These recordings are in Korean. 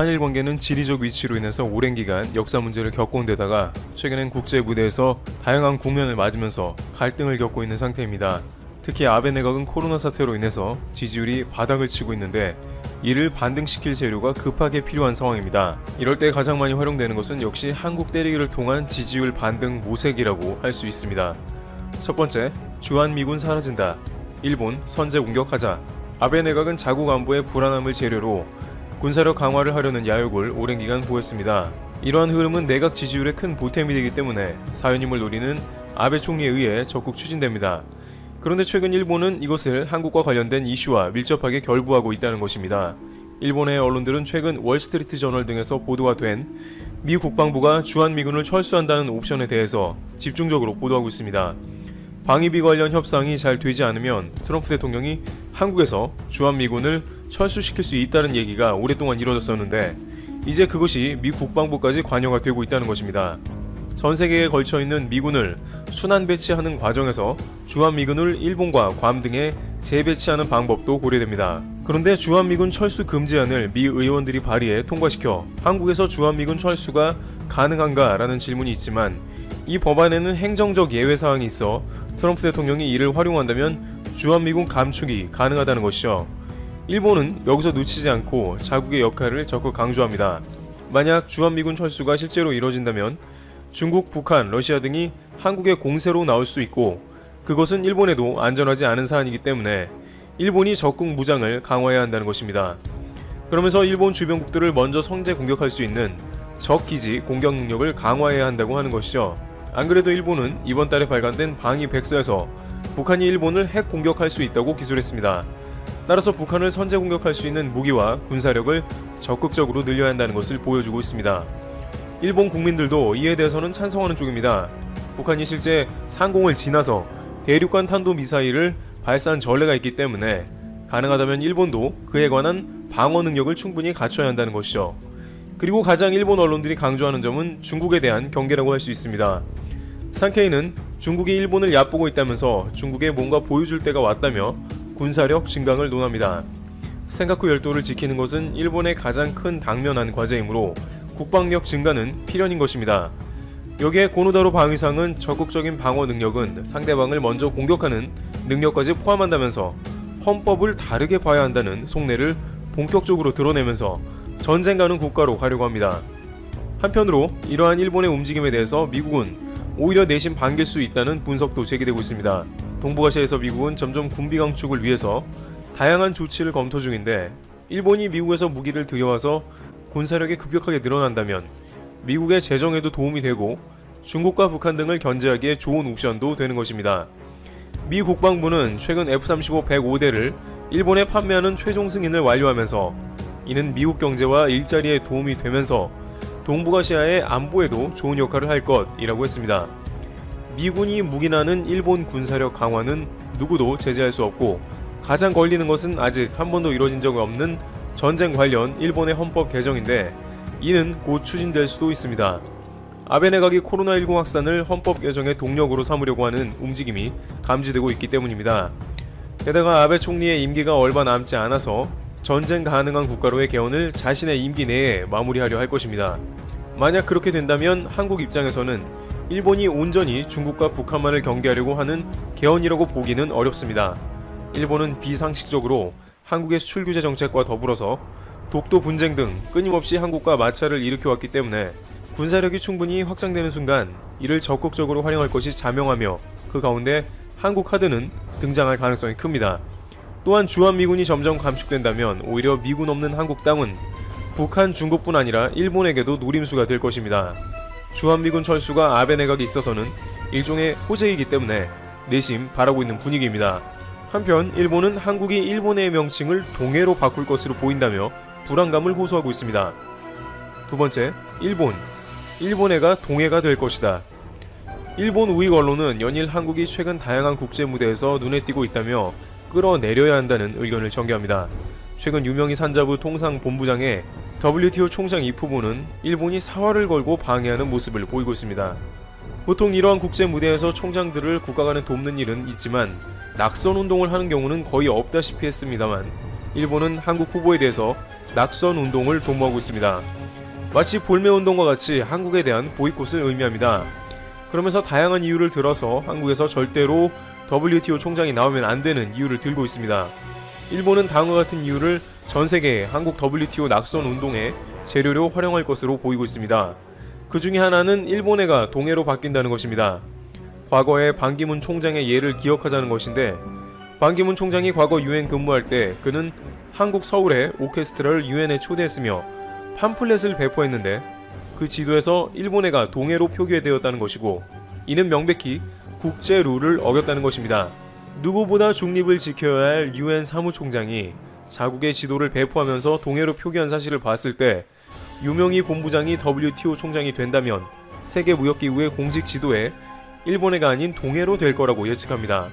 한일 관계는 지리적 위치로 인해서 오랜 기간 역사 문제를 겪어온 데다가 최근엔 국제 무대에서 다양한 국면을 맞으면서 갈등을 겪고 있는 상태입니다. 특히 아베 내각은 코로나 사태로 인해서 지지율이 바닥을 치고 있는데 이를 반등시킬 재료가 급하게 필요한 상황입니다. 이럴 때 가장 많이 활용되는 것은 역시 한국 때리기를 통한 지지율 반등 모색이라고 할 수 있습니다. 첫 번째, 주한 미군 사라진다. 일본 선제 공격하자. 아베 내각은 자국 안보의 불안함을 재료로 군사력 강화를 하려는 야욕을 오랜 기간 보였습니다. 이러한 흐름은 내각 지지율에 큰 보탬이 되기 때문에 사연임을 노리는 아베 총리에 의해 적극 추진됩니다. 그런데 최근 일본은 이것을 한국과 관련된 이슈와 밀접하게 결부하고 있다는 것입니다. 일본의 언론들은 최근 월스트리트 저널 등에서 보도가 된 미 국방부가 주한미군을 철수한다는 옵션에 대해서 집중적으로 보도하고 있습니다. 방위비 관련 협상이 잘 되지 않으면 트럼프 대통령이 한국에서 주한미군을 철수시킬 수 있다는 얘기가 오랫동안 이뤄졌었는데 이제 그것이 미 국방부까지 관여가 되고 있다는 것입니다. 전 세계에 걸쳐 있는 미군을 순환 배치하는 과정에서 주한미군을 일본과 괌 등에 재배치하는 방법도 고려됩니다. 그런데 주한미군 철수 금지안을 미 의원들이 발의해 통과시켜 한국에서 주한미군 철수가 가능한가라는 질문이 있지만 이 법안에는 행정적 예외 사항이 있어 트럼프 대통령이 이를 활용한다면 주한미군 감축이 가능하다는 것이죠. 일본은 여기서 놓치지 않고 자국의 역할을 적극 강조합니다. 만약 주한미군 철수가 실제로 이뤄진다면 중국, 북한, 러시아 등이 한국의 공세로 나올 수 있고 그것은 일본에도 안전하지 않은 사안이기 때문에 일본이 적극 무장을 강화해야 한다는 것입니다. 그러면서 일본 주변국들을 먼저 성재 공격할 수 있는 적 기지 공격 능력을 강화해야 한다고 하는 것이죠. 안 그래도 일본은 이번 달에 발간된 방위 백서에서 북한이 일본을 핵 공격할 수 있다고 기술했습니다. 따라서 북한을 선제 공격할 수 있는 무기와 군사력을 적극적으로 늘려야 한다는 것을 보여주고 있습니다. 일본 국민들도 이에 대해서는 찬성하는 쪽입니다. 북한이 실제 상공을 지나서 대륙간 탄도 미사일을 발사한 전례가 있기 때문에 가능하다면 일본도 그에 관한 방어 능력을 충분히 갖춰야 한다는 것이죠. 그리고 가장 일본 언론들이 강조하는 점은 중국에 대한 경계라고 할 수 있습니다. 상케이는 중국이 일본을 얕보고 있다면서 중국에 뭔가 보여줄 때가 왔다며 군사력 증강을 논합니다. 생각후 열도를 지키는 것은 일본의 가장 큰 당면한 과제이므로 국방력 증가는 필연인 것입니다. 여기에 고노다로 방위상은 적극적인 방어 능력은 상대방을 먼저 공격하는 능력까지 포함한다면서 헌법을 다르게 봐야 한다는 속내를 본격적으로 드러내면서 전쟁 가는 국가로 가려고 합니다. 한편으로 이러한 일본의 움직임에 대해서 미국은 오히려 내심 반길 수 있다는 분석도 제기되고 있습니다. 동북아시아에서 미국은 점점 군비 강축을 위해서 다양한 조치를 검토 중인데 일본이 미국에서 무기를 들여와서 군사력이 급격하게 늘어난다면 미국의 재정에도 도움이 되고 중국과 북한 등을 견제하기에 좋은 옵션도 되는 것입니다. 미 국방부는 최근 F-35 105대를 일본에 판매하는 최종 승인을 완료하면서 이는 미국 경제와 일자리에 도움이 되면서 동북아시아의 안보에도 좋은 역할을 할 것이라고 했습니다. 미군이 묵인하는 일본 군사력 강화는 누구도 제재할 수 없고 가장 걸리는 것은 아직 한 번도 이뤄진 적이 없는 전쟁 관련 일본의 헌법 개정인데 이는 곧 추진될 수도 있습니다. 아베 내각이 코로나19 확산을 헌법 개정의 동력으로 삼으려고 하는 움직임이 감지되고 있기 때문입니다. 게다가 아베 총리의 임기가 얼마 남지 않아서 전쟁 가능한 국가로의 개헌을 자신의 임기 내에 마무리하려 할 것입니다. 만약 그렇게 된다면 한국 입장에서는 일본이 온전히 중국과 북한만을 경계하려고 하는 개헌이라고 보기는 어렵습니다. 일본은 비상식적으로 한국의 수출 규제 정책과 더불어서 독도 분쟁 등 끊임없이 한국과 마찰을 일으켜왔기 때문에 군사력이 충분히 확장되는 순간 이를 적극적으로 활용할 것이 자명하며 그 가운데 한국 카드는 등장할 가능성이 큽니다. 또한 주한미군이 점점 감축된다면 오히려 미군 없는 한국 땅은 북한, 중국뿐 아니라 일본에게도 노림수가 될 것입니다. 주한미군 철수가 아베 내각에 있어서는 일종의 호재이기 때문에 내심 바라고 있는 분위기입니다. 한편 일본은 한국이 일본의 명칭을 동해로 바꿀 것으로 보인다며 불안감을 호소하고 있습니다. 두 번째, 일본. 일본해가 동해가 될 것이다. 일본 우익 언론은 연일 한국이 최근 다양한 국제 무대에서 눈에 띄고 있다며 끌어내려야 한다는 의견을 전개합니다. 최근 유명희 산자부 통상본부장의 WTO 총장 이프부는 일본이 사활을 걸고 방해하는 모습을 보이고 있습니다. 보통 이러한 국제 무대에서 총장들을 국가 간에 돕는 일은 있지만 낙선 운동을 하는 경우는 거의 없다시피 했습니다만 일본은 한국 후보에 대해서 낙선 운동을 도모하고 있습니다. 마치 볼매 운동과 같이 한국에 대한 보이콧을 의미합니다. 그러면서 다양한 이유를 들어서 한국에서 절대로 WTO 총장이 나오면 안 되는 이유를 들고 있습니다. 일본은 다음과 같은 이유를 전 세계 한국 WTO 낙선 운동의 재료로 활용할 것으로 보이고 있습니다. 그 중에 하나는 일본해가 동해로 바뀐다는 것입니다. 과거의 반기문 총장의 예를 기억하자는 것인데 반기문 총장이 과거 유엔 근무할 때 그는 한국 서울에 오케스트라를 유엔에 초대했으며 팜플렛을 배포했는데 그 지도에서 일본해가 동해로 표기되었다는 것이고 이는 명백히 국제 룰을 어겼다는 것입니다. 누구보다 중립을 지켜야 할 유엔 사무총장이 자국의 지도를 배포하면서 동해로 표기한 사실을 봤을 때 유명희 본부장이 WTO 총장이 된다면 세계 무역기구의 공식 지도에 일본해가 아닌 동해로 될 거라고 예측합니다.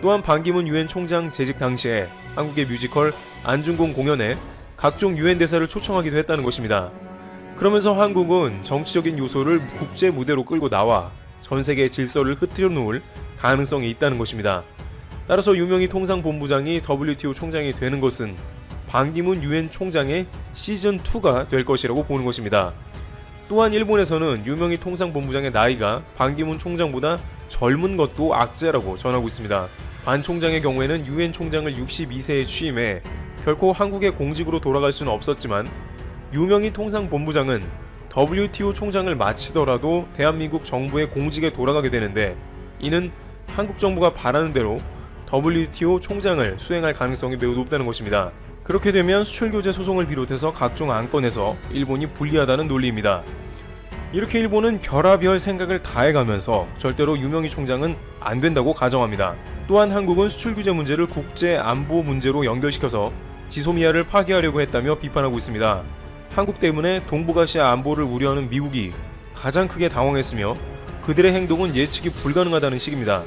또한 반기문 유엔 총장 재직 당시에 한국의 뮤지컬 안중공 공연에 각종 유엔 대사를 초청하기도 했다는 것입니다. 그러면서 한국은 정치적인 요소를 국제 무대로 끌고 나와 전 세계 질서를 흐트려 놓을 가능성이 있다는 것입니다. 따라서 유명희 통상본부장이 WTO 총장이 되는 것은 반기문 유엔 총장의 시즌 2가 될 것이라고 보는 것입니다. 또한 일본에서는 유명희 통상본부장의 나이가 반기문 총장보다 젊은 것도 악재라고 전하고 있습니다. 반 총장의 경우에는 유엔 총장을 62세에 취임해 결코 한국의 공직으로 돌아갈 수는 없었지만 유명희 통상본부장은 WTO 총장을 마치더라도 대한민국 정부의 공직에 돌아가게 되는데 이는 한국 정부가 바라는 대로 WTO 총장을 수행할 가능성이 매우 높다는 것입니다. 그렇게 되면 수출 규제 소송을 비롯해서 각종 안건에서 일본이 불리하다는 논리입니다. 이렇게 일본은 별하별 생각을 다해가면서 절대로 유명희 총장은 안 된다고 가정합니다. 또한 한국은 수출 규제 문제를 국제 안보 문제로 연결시켜서 지소미아를 파괴하려고 했다며 비판하고 있습니다. 한국 때문에 동북아시아 안보를 우려하는 미국이 가장 크게 당황했으며 그들의 행동은 예측이 불가능하다는 식입니다.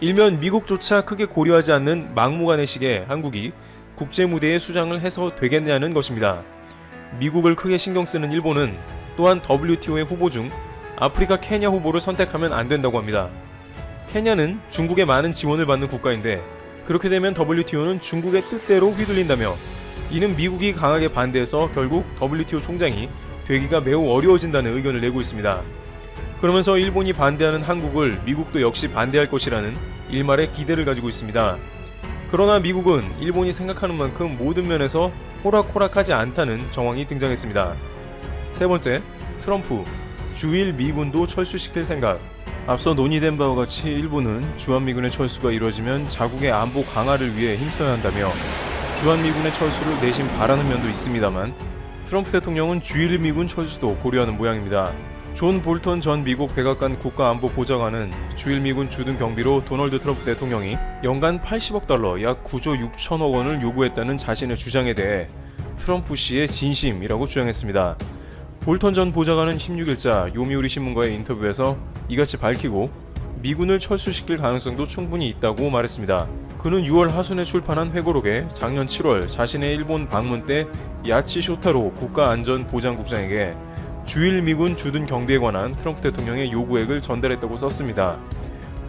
일면 미국조차 크게 고려하지 않는 막무가내 식의 한국이 국제 무대에 수장을 해서 되겠냐는 것입니다. 미국을 크게 신경 쓰는 일본은 또한 WTO의 후보 중 아프리카 케냐 후보를 선택하면 안 된다고 합니다. 케냐는 중국의 많은 지원을 받는 국가인데 그렇게 되면 WTO는 중국의 뜻대로 휘둘린다며 이는 미국이 강하게 반대해서 결국 WTO 총장이 되기가 매우 어려워진다는 의견을 내고 있습니다. 그러면서 일본이 반대하는 한국을 미국도 역시 반대할 것이라는 일말의 기대를 가지고 있습니다. 그러나 미국은 일본이 생각하는 만큼 모든 면에서 호락호락하지 않다는 정황이 등장했습니다. 세 번째, 트럼프 주일 미군도 철수시킬 생각. 앞서 논의된 바와 같이 일본은 주한미군의 철수가 이루어지면 자국의 안보 강화를 위해 힘써야 한다며 주한미군의 철수를 내심 바라는 면도 있습니다만 트럼프 대통령은 주일 미군 철수도 고려하는 모양입니다. 존 볼턴 전 미국 백악관 국가안보보좌관은 주일 미군 주둔 경비로 도널드 트럼프 대통령이 연간 80억 달러 약 9조 6천억 원을 요구했다는 자신의 주장에 대해 트럼프 씨의 진심이라고 주장했습니다. 볼턴 전 보좌관은 16일자 요미우리 신문과의 인터뷰에서 이같이 밝히고 미군을 철수시킬 가능성도 충분히 있다고 말했습니다. 그는 6월 하순에 출판한 회고록에 작년 7월 자신의 일본 방문 때 야치 쇼타로 국가안전보장국장에게 주일 미군 주둔 경비에 관한 트럼프 대통령의 요구액을 전달했다고 썼습니다.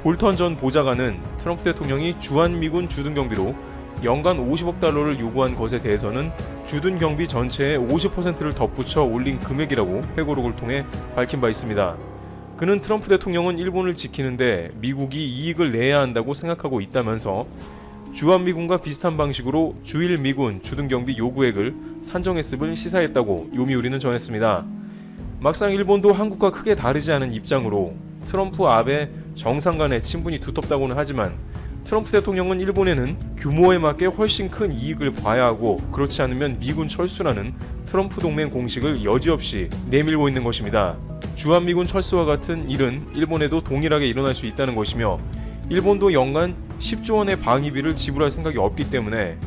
볼턴 전 보좌관은 트럼프 대통령이 주한 미군 주둔 경비로 연간 50억 달러를 요구한 것에 대해서는 주둔 경비 전체의 50%를 덧붙여 올린 금액이라고 회고록을 통해 밝힌 바 있습니다. 그는 트럼프 대통령은 일본을 지키는데 미국이 이익을 내야 한다고 생각하고 있다면서 주한미군과 비슷한 방식으로 주일 미군 주둔 경비 요구액을 산정했음을 시사했다고 요미우리는 전했습니다. 막상 일본도 한국과 크게 다르지 않은 입장으로 트럼프 아베 정상 간의 친분이 두텁다고는 하지만 트럼프 대통령은 일본에는 규모에 맞게 훨씬 큰 이익을 봐야 하고 그렇지 않으면 미군 철수라는 트럼프 동맹 공식을 여지없이 내밀고 있는 것입니다. 주한미군 철수와 같은 일은 일본에도 동일하게 일어날 수 있다는 것이며 일본도 연간 10조 원의 방위비를 지불할 생각이 없기 때문에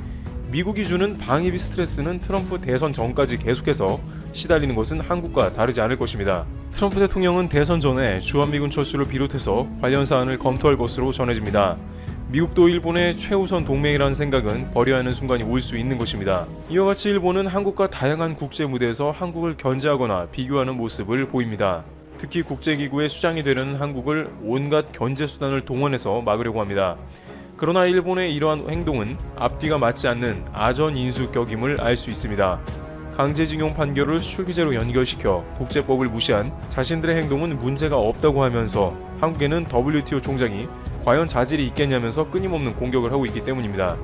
미국이 주는 방위비 스트레스는 트럼프 대선 전까지 계속해서 시달리는 것은 한국과 다르지 않을 것입니다. 트럼프 대통령은 대선 전에 주한미군 철수를 비롯해서 관련 사안을 검토할 것으로 전해집니다. 미국도 일본의 최우선 동맹이라는 생각은 버려야 하는 순간이 올 수 있는 것입니다. 이와 같이 일본은 한국과 다양한 국제 무대에서 한국을 견제하거나 비교하는 모습을 보입니다. 특히 국제기구의 수장이 되려는 한국을 온갖 견제 수단을 동원해서 막으려고 합니다. 그러나 일본의 이러한 행동은 앞뒤가 맞지 않는 아전 인수격임을 알 수 있습니다. 강제징용 판결을 술규제로 연결시켜 국제법을 무시한 자신들의 행동은 문제가 없다고 하면서 한국에는 WTO 총장이 과연 자질이 있겠냐면서 끊임없는 공격을 하고 있기 때문입니다.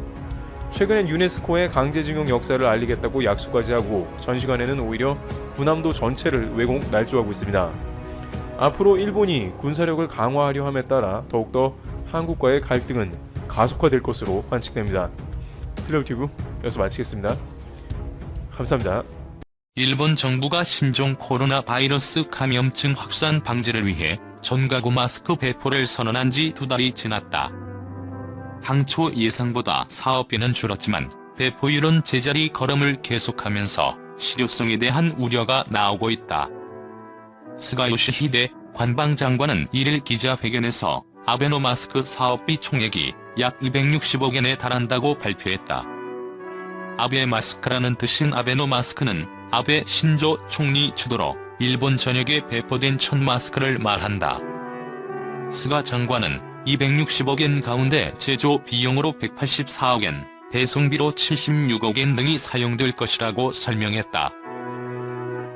최근엔 유네스코의 강제징용 역사를 알리겠다고 약속까지 하고 전시관에는 오히려 군함도 전체를 왜곡 날조하고 있습니다. 앞으로 일본이 군사력을 강화하려 함에 따라 더욱더 한국과의 갈등은 가속화될 것으로 관측됩니다. 트레블튜브 여기서 마치겠습니다. 감사합니다. 일본 정부가 신종 코로나 바이러스 감염증 확산 방지를 위해 전가구 마스크 배포를 선언한 지 두 달이 지났다. 당초 예상보다 사업비는 줄었지만 배포율은 제자리 걸음을 계속하면서 실효성에 대한 우려가 나오고 있다. 스가요시 히데 관방장관은 1일 기자회견에서 아베노 마스크 사업비 총액이 약 260억엔에 달한다고 발표했다. 아베 마스크라는 뜻인 아베노 마스크는 아베 신조 총리 주도로 일본 전역에 배포된 첫 마스크를 말한다. 스가 장관은 260억엔 가운데 제조 비용으로 184억엔, 배송비로 76억엔 등이 사용될 것이라고 설명했다.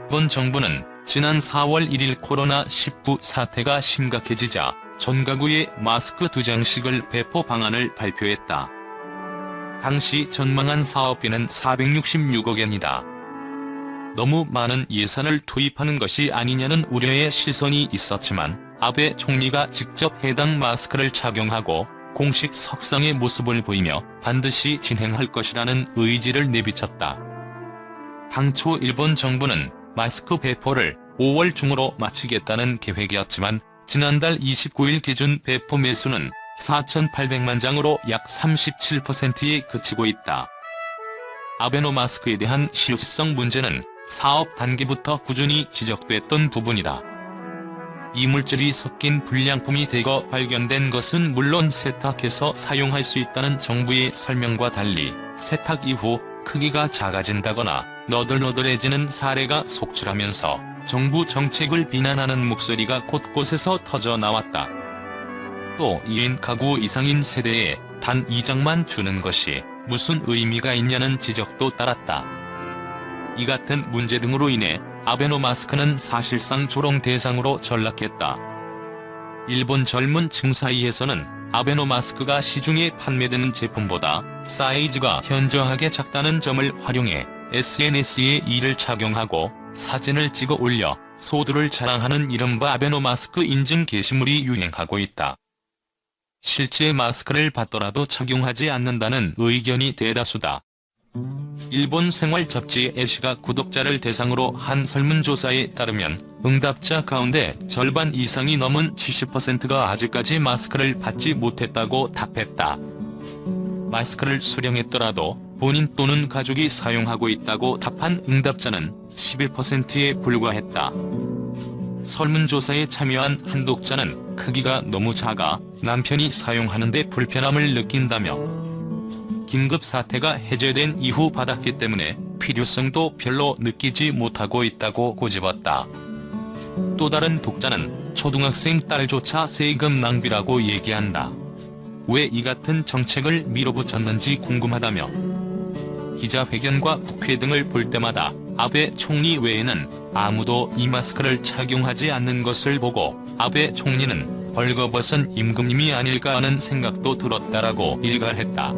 일본 정부는 지난 4월 1일 코로나19 사태가 심각해지자 전 가구에 마스크 두 장씩을 배포 방안을 발표했다. 당시 전망한 사업비는 466억엔이다. 너무 많은 예산을 투입하는 것이 아니냐는 우려의 시선이 있었지만 아베 총리가 직접 해당 마스크를 착용하고 공식 석상의 모습을 보이며 반드시 진행할 것이라는 의지를 내비쳤다. 당초 일본 정부는 마스크 배포를 5월 중으로 마치겠다는 계획이었지만 지난달 29일 기준 배포 매수는 4,800만 장으로 약 37%에 그치고 있다. 아베노 마스크에 대한 실효성 문제는 사업 단계부터 꾸준히 지적됐던 부분이다. 이물질이 섞인 불량품이 대거 발견된 것은 물론 세탁해서 사용할 수 있다는 정부의 설명과 달리 세탁 이후 크기가 작아진다거나 너덜너덜해지는 사례가 속출하면서 정부 정책을 비난하는 목소리가 곳곳에서 터져 나왔다. 또 2인 가구 이상인 세대에 단 2장만 주는 것이 무슨 의미가 있냐는 지적도 따랐다. 이 같은 문제 등으로 인해 아베노 마스크는 사실상 조롱 대상으로 전락했다. 일본 젊은 층 사이에서는 아베노 마스크가 시중에 판매되는 제품보다 사이즈가 현저하게 작다는 점을 활용해 SNS에 이를 착용하고 사진을 찍어 올려 소두를 자랑하는 이른바 아베노 마스크 인증 게시물이 유행하고 있다. 실제 마스크를 받더라도 착용하지 않는다는 의견이 대다수다. 일본 생활 잡지 애시가 구독자를 대상으로 한 설문조사에 따르면 응답자 가운데 절반 이상이 넘은 70%가 아직까지 마스크를 받지 못했다고 답했다. 마스크를 수령했더라도 본인 또는 가족이 사용하고 있다고 답한 응답자는 11%에 불과했다. 설문조사에 참여한 한 독자는 크기가 너무 작아 남편이 사용하는데 불편함을 느낀다며 긴급 사태가 해제된 이후 받았기 때문에 필요성도 별로 느끼지 못하고 있다고 고집었다. 또 다른 독자는 초등학생 딸조차 세금 낭비라고 얘기한다. 왜 이 같은 정책을 밀어붙였는지 궁금하다며 기자회견과 국회 등을 볼 때마다 아베 총리 외에는 아무도 이 마스크를 착용하지 않는 것을 보고 아베 총리는 벌거벗은 임금님이 아닐까 하는 생각도 들었다라고 일갈했다.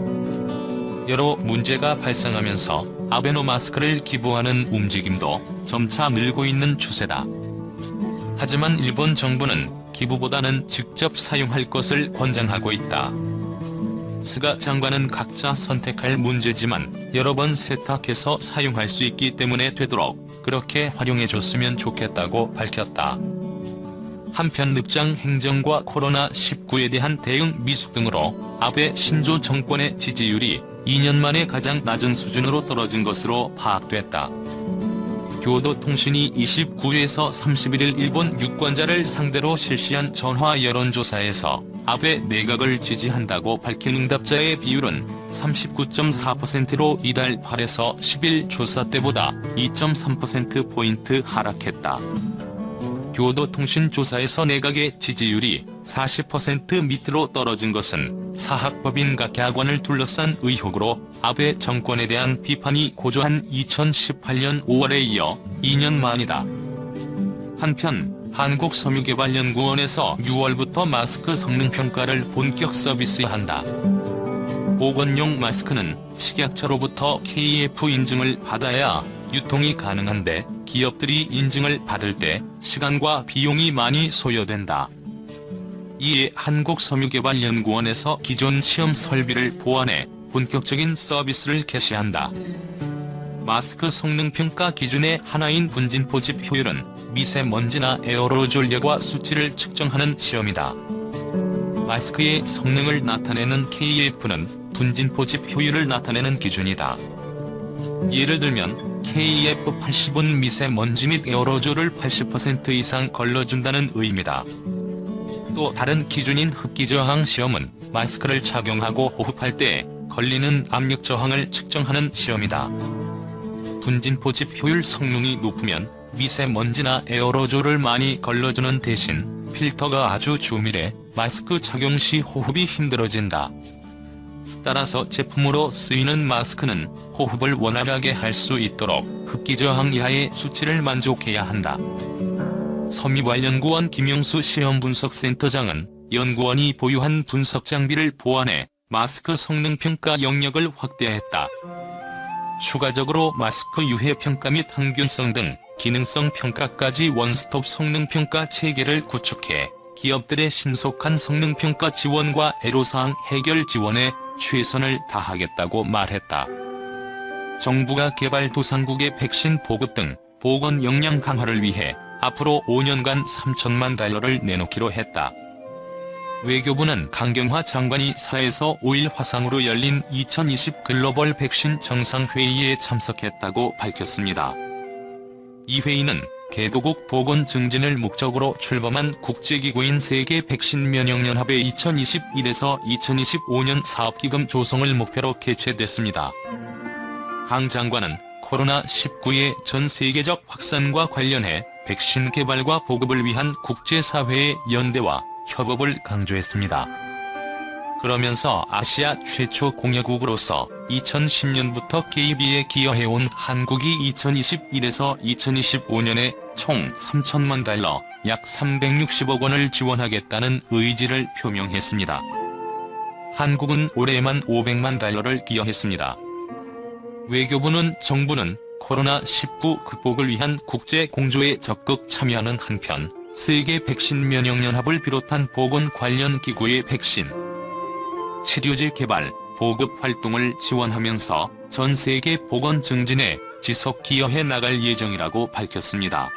여러 문제가 발생하면서 아베노 마스크를 기부하는 움직임도 점차 늘고 있는 추세다. 하지만 일본 정부는 기부보다는 직접 사용할 것을 권장하고 있다. 스가 장관은 각자 선택할 문제지만 여러 번 세탁해서 사용할 수 있기 때문에 되도록 그렇게 활용해줬으면 좋겠다고 밝혔다. 한편 늪장 행정과 코로나19에 대한 대응 미숙 등으로 아베 신조 정권의 지지율이 2년 만에 가장 낮은 수준으로 떨어진 것으로 파악됐다. 교도통신이 29에서 31일 일본 유권자를 상대로 실시한 전화 여론조사에서 아베 내각을 지지한다고 밝힌 응답자의 비율은 39.4%로 이달 8에서 10일 조사 때보다 2.3%포인트 하락했다. 교도통신 조사에서 내각의 지지율이 40% 밑으로 떨어진 것은 사학법인과 객관을 둘러싼 의혹으로 아베 정권에 대한 비판이 고조한 2018년 5월에 이어 2년 만이다. 한편 한국섬유개발연구원에서 6월부터 마스크 성능 평가를 본격 서비스한다. 보건용 마스크는 식약처로부터 KF 인증을 받아야 유통이 가능한데 기업들이 인증을 받을 때 시간과 비용이 많이 소요된다. 이에 한국섬유개발연구원에서 기존 시험 설비를 보완해 본격적인 서비스를 개시한다. 마스크 성능 평가 기준의 하나인 분진 포집 효율은 미세먼지나 에어로졸력과 수치를 측정하는 시험이다. 마스크의 성능을 나타내는 KF는 분진 포집 효율을 나타내는 기준이다. 예를 들면 KF80은 미세먼지 및 에어로졸을 80% 이상 걸러준다는 의미다. 또 다른 기준인 흡기 저항 시험은 마스크를 착용하고 호흡할 때 걸리는 압력 저항을 측정하는 시험이다. 분진 포집 효율 성능이 높으면 미세먼지나 에어로졸을 많이 걸러주는 대신 필터가 아주 조밀해 마스크 착용 시 호흡이 힘들어진다. 따라서 제품으로 쓰이는 마스크는 호흡을 원활하게 할 수 있도록 흡기 저항 이하의 수치를 만족해야 한다. 섬유발연구원 김영수 시험분석센터장은 연구원이 보유한 분석 장비를 보완해 마스크 성능 평가 영역을 확대했다. 추가적으로 마스크 유해 평가 및 항균성 등 기능성 평가까지 원스톱 성능 평가 체계를 구축해 기업들의 신속한 성능 평가 지원과 애로사항 해결 지원에 최선을 다하겠다고 말했다. 정부가 개발 도상국의 백신 보급 등 보건 역량 강화를 위해 앞으로 5년간 3천만 달러를 내놓기로 했다. 외교부는 강경화 장관이 사에서 5일 화상으로 열린 2020 글로벌 백신 정상회의에 참석했다고 밝혔습니다. 이 회의는 개도국 보건 증진을 목적으로 출범한 국제기구인 세계 백신 면역연합의 2021에서 2025년 사업기금 조성을 목표로 개최됐습니다. 강 장관은 코로나19의 전 세계적 확산과 관련해 백신 개발과 보급을 위한 국제사회의 연대와 협업을 강조했습니다. 그러면서 아시아 최초 공여국으로서 2010년부터 KB에 기여해온 한국이 2021에서 2025년에 총 3천만 달러, 약 360억 원을 지원하겠다는 의지를 표명했습니다. 한국은 올해만 500만 달러를 기여했습니다. 외교부는 정부는 코로나19 극복을 위한 국제 공조에 적극 참여하는 한편 세계 백신 면역연합을 비롯한 보건 관련 기구의 백신 치료제 개발, 보급 활동을 지원하면서 전 세계 보건 증진에 지속 기여해 나갈 예정이라고 밝혔습니다.